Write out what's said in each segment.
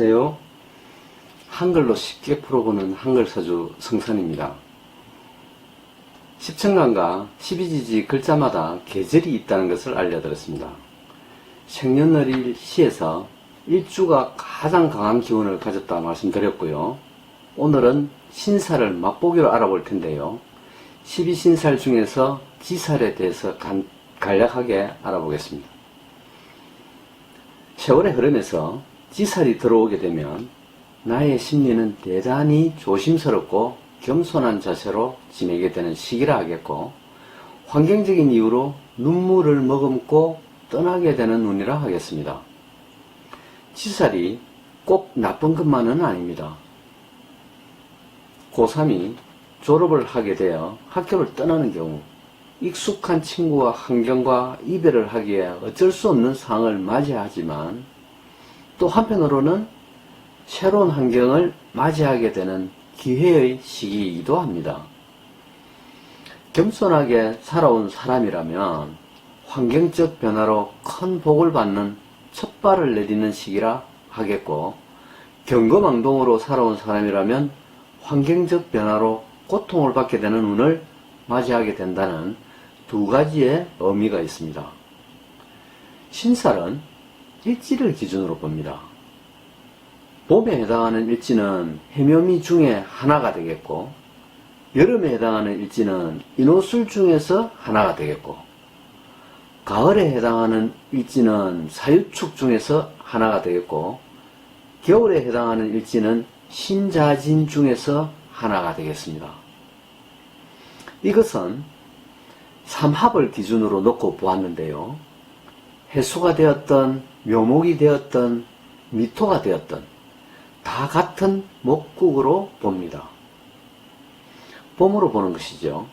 안녕하세요. 한글로 쉽게 풀어보는 한글서주 성선입니다. 십천간과 십이지지 글자마다 계절이 있다는 것을 알려드렸습니다. 생년월일 시에서 일주가 가장 강한 기운을 가졌다 말씀드렸고요. 오늘은 신살을 맛보기로 알아볼 텐데요. 12신살 중에서 지살에 대해서 간, 간략하게 알아보겠습니다. 세월의 흐름에서 지살이 들어오게 되면 나의 심리는 대단히 조심스럽고 겸손한 자세로 지내게 되는 시기라 하겠고 환경적인 이유로 눈물을 머금고 떠나게 되는 운이라 하겠습니다. 지살이 꼭 나쁜 것만은 아닙니다. 고3이 졸업을 하게 되어 학교를 떠나는 경우 익숙한 친구와 환경과 이별을 하기에 어쩔 수 없는 상황을 맞이하지만 또 한편으로는 새로운 환경을 맞이하게 되는 기회의 시기이기도 합니다. 겸손하게 살아온 사람이라면 환경적 변화로 큰 복을 받는 첫 발을 내딛는 시기라 하겠고 경거망동으로 살아온 사람이라면 환경적 변화로 고통을 받게 되는 운을 맞이하게 된다는 두 가지의 의미가 있습니다. 신살은 일지를 기준으로 봅니다. 봄에 해당하는 일지는 해묘미 중에 하나가 되겠고, 여름에 해당하는 일지는 인호술 중에서 하나가 되겠고, 가을에 해당하는 일지는 사유축 중에서 하나가 되겠고, 겨울에 해당하는 일지는 신자진 중에서 하나가 되겠습니다. 이것은 삼합을 기준으로 놓고 보았는데요. 해수가 되었던 묘목이 되었던 미토가 되었던 다 같은 목국으로 봅니다. 봄으로 보는 것이죠.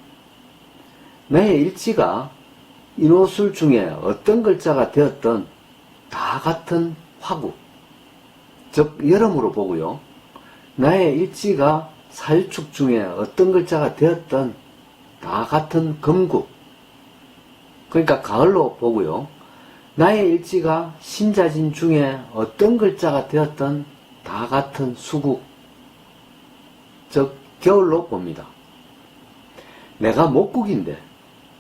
나의 일지가 인호술 중에 어떤 글자가 되었던 다 같은 화국, 즉 여름으로 보고요. 나의 일지가 살축 중에 어떤 글자가 되었던 다 같은 금국, 그러니까 가을로 보고요. 나의 일지가 신자진 중에 어떤 글자가 되었던 다 같은 수국, 즉 겨울로 봅니다. 내가 목국인데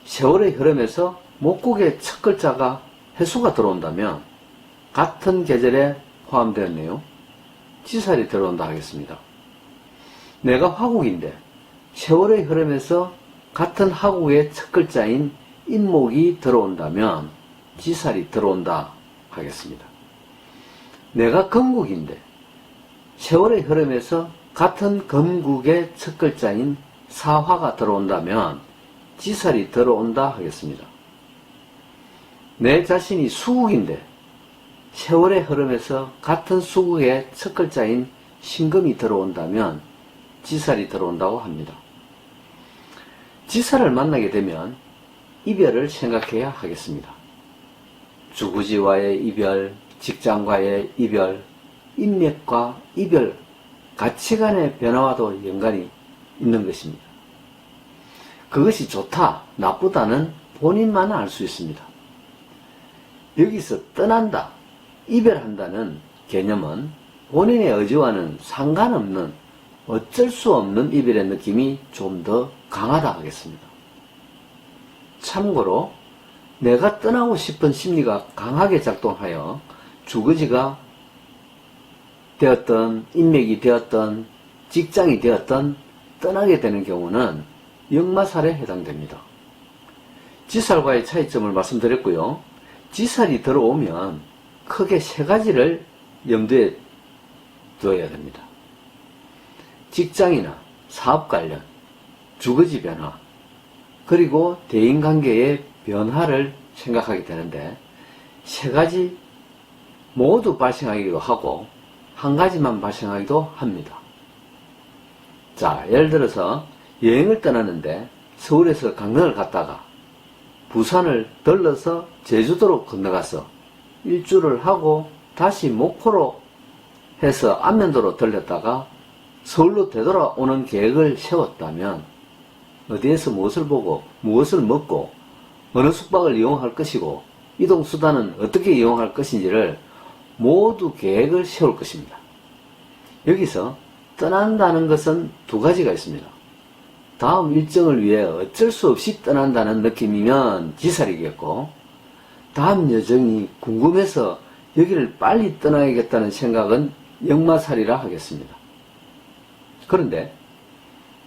세월의 흐름에서 목국의 첫 글자가 해수가 들어온다면 같은 계절에 포함되었네요. 지살이 들어온다 하겠습니다. 내가 화국인데 세월의 흐름에서 같은 화국의 첫 글자인 인목이 들어온다면 지살이 들어온다 하겠습니다. 내가 건국인데 세월의 흐름에서 같은 건국의 첫 글자인 사화가 들어온다면 지살이 들어온다 하겠습니다. 내 자신이 수국인데 세월의 흐름에서 같은 수국의 첫 글자인 신금이 들어온다면 지살이 들어온다고 합니다. 지살을 만나게 되면 이별을 생각해야 하겠습니다. 주구지와의 이별, 직장과의 이별, 인맥과 이별, 가치관의 변화와도 연관이 있는 것입니다. 그것이 좋다, 나쁘다는 본인만 알 수 있습니다. 여기서 떠난다, 이별한다는 개념은 본인의 의지와는 상관없는 어쩔 수 없는 이별의 느낌이 좀 더 강하다 하겠습니다. 참고로 내가 떠나고 싶은 심리가 강하게 작동하여 주거지가 되었던 인맥이 되었던 직장이 되었던 떠나게 되는 경우는 역마살에 해당됩니다. 지살과의 차이점을 말씀드렸고요. 지살이 들어오면 크게 세 가지를 염두에 두어야 됩니다. 직장이나 사업 관련, 주거지 변화, 그리고 대인관계의 변화를 생각하게 되는데 세 가지 모두 발생하기도 하고 한 가지만 발생하기도 합니다. 자, 예를 들어서 여행을 떠나는데 서울에서 강릉을 갔다가 부산을 들러서 제주도로 건너가서 일주를 하고 다시 목포로 해서 안면도로 들렸다가 서울로 되돌아오는 계획을 세웠다면 어디에서 무엇을 보고 무엇을 먹고 어느 숙박을 이용할 것이고 이동 수단은 어떻게 이용할 것인지를 모두 계획을 세울 것입니다. 여기서 떠난다는 것은 두 가지가 있습니다. 다음 일정을 위해 어쩔 수 없이 떠난다는 느낌이면 지살이겠고, 다음 여정이 궁금해서 여기를 빨리 떠나야겠다는 생각은 역마살이라 하겠습니다. 그런데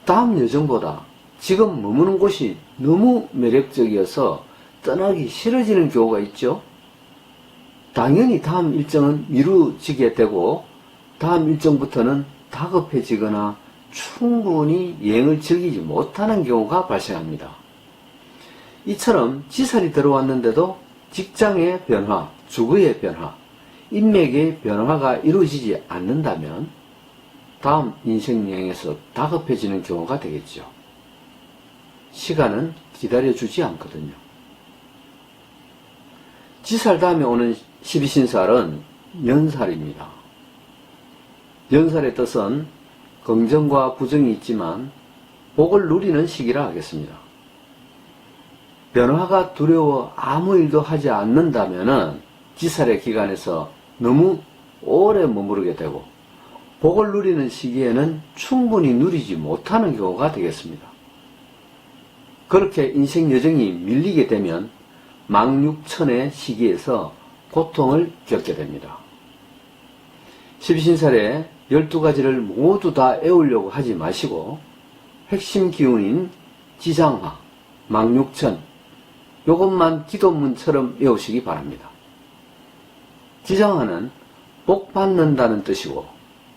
다음 여정보다 지금 머무는 곳이 너무 매력적이어서 떠나기 싫어지는 경우가 있죠. 당연히 다음 일정은 미루지게 되고 다음 일정부터는 다급해지거나 충분히 여행을 즐기지 못하는 경우가 발생합니다. 이처럼 지살이 들어왔는데도 직장의 변화, 주거의 변화, 인맥의 변화가 이루어지지 않는다면 다음 인생 여행에서 다급해지는 경우가 되겠죠. 시간은 기다려주지 않거든요. 지살 다음에 오는 12신살은 연살입니다. 연살의 뜻은 긍정과 부정이 있지만 복을 누리는 시기라 하겠습니다. 변화가 두려워 아무 일도 하지 않는다면은 지살의 기간에서 너무 오래 머무르게 되고 복을 누리는 시기에는 충분히 누리지 못하는 경우가 되겠습니다. 그렇게 인생 여정이 밀리게 되면 망육천의 시기에서 고통을 겪게 됩니다. 십신살에 12가지를 모두 다 애우려고 하지 마시고 핵심 기운인 지상화, 망육천, 요것만 기도문처럼 외우시기 바랍니다. 지상화는 복 받는다는 뜻이고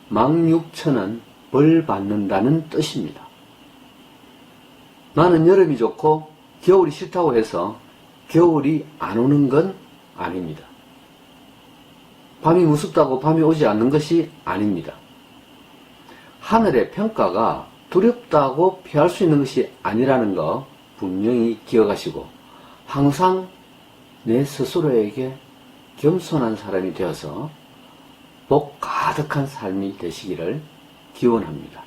망육천은 벌 받는다는 뜻입니다. 나는 여름이 좋고 겨울이 싫다고 해서 겨울이 안 오는 건 아닙니다. 밤이 무섭다고 밤이 오지 않는 것이 아닙니다. 하늘의 평가가 두렵다고 피할 수 있는 것이 아니라는 거 분명히 기억하시고 항상 내 스스로에게 겸손한 사람이 되어서 복 가득한 삶이 되시기를 기원합니다.